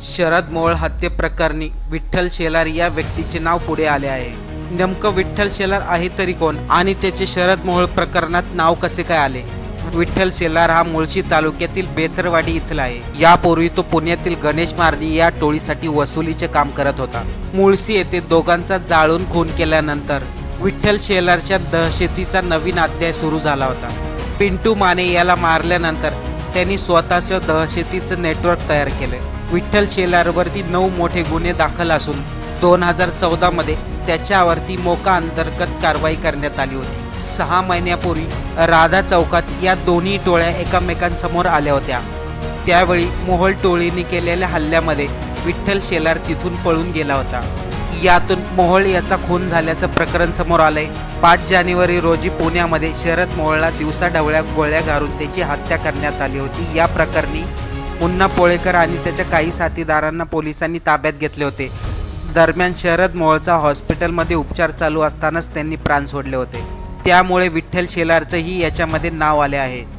शरद मोहोळ हत्येप्रकरणी विठ्ठल शेलार या व्यक्तीचे नाव पुढे आले आहे. नेमकं विठ्ठल शेलार आहे तरी कोण आणि त्याचे शरद मोहोळ प्रकरणात नाव कसे काय आले? विठ्ठल शेलार हा मुळशी तालुक्यातील बेथरवाडी इथला आहे. यापूर्वी तो पुण्यातील गणेश मारणी या टोळीसाठी वसुलीचे काम करत होता. मुळशी येथे दोघांचा जाळून खून केल्यानंतर विठ्ठल शेलारच्या दहशतीचा नवीन अध्याय सुरू झाला होता. पिंटू माने याला मारल्यानंतर त्यांनी स्वतःचं दहशतीचं नेटवर्क तयार केलं विठ्ठल शेलारवरती नऊ मोठे गुन्हे दाखल असून दोन हजार चौदामध्ये त्याच्यावरती मोका अंतर्गत कारवाई करण्यात आली होती. सहा महिन्यापूर्वी राधा चौकात या दोन्ही टोळ्या एकमेकांसमोर आल्या होत्या. त्यावेळी मोहोळ टोळीने केलेल्या हल्ल्यामध्ये विठ्ठल शेलार तिथून पळून गेला होता. यातून मोहोळ याचा खून झाल्याचं प्रकरण समोर आलंय. पाच जानेवारी रोजी पुण्यामध्ये शरद मोहोळला दिवसाढवळ्या गोळ्या घालून त्याची हत्या करण्यात आली होती. या प्रकरणी मुन्ना पोळेकर आणि त्याच्या काही साथीदारांना पोलिसांनी ताब्यात घेतले होते. दरम्यान शरद मोहोळचा हॉस्पिटलमध्ये उपचार चालू असतानाच त्यांनी प्राण सोडले होते. त्यामुळे विठ्ठल शेलारचंही याच्यामध्ये नाव आले आहे.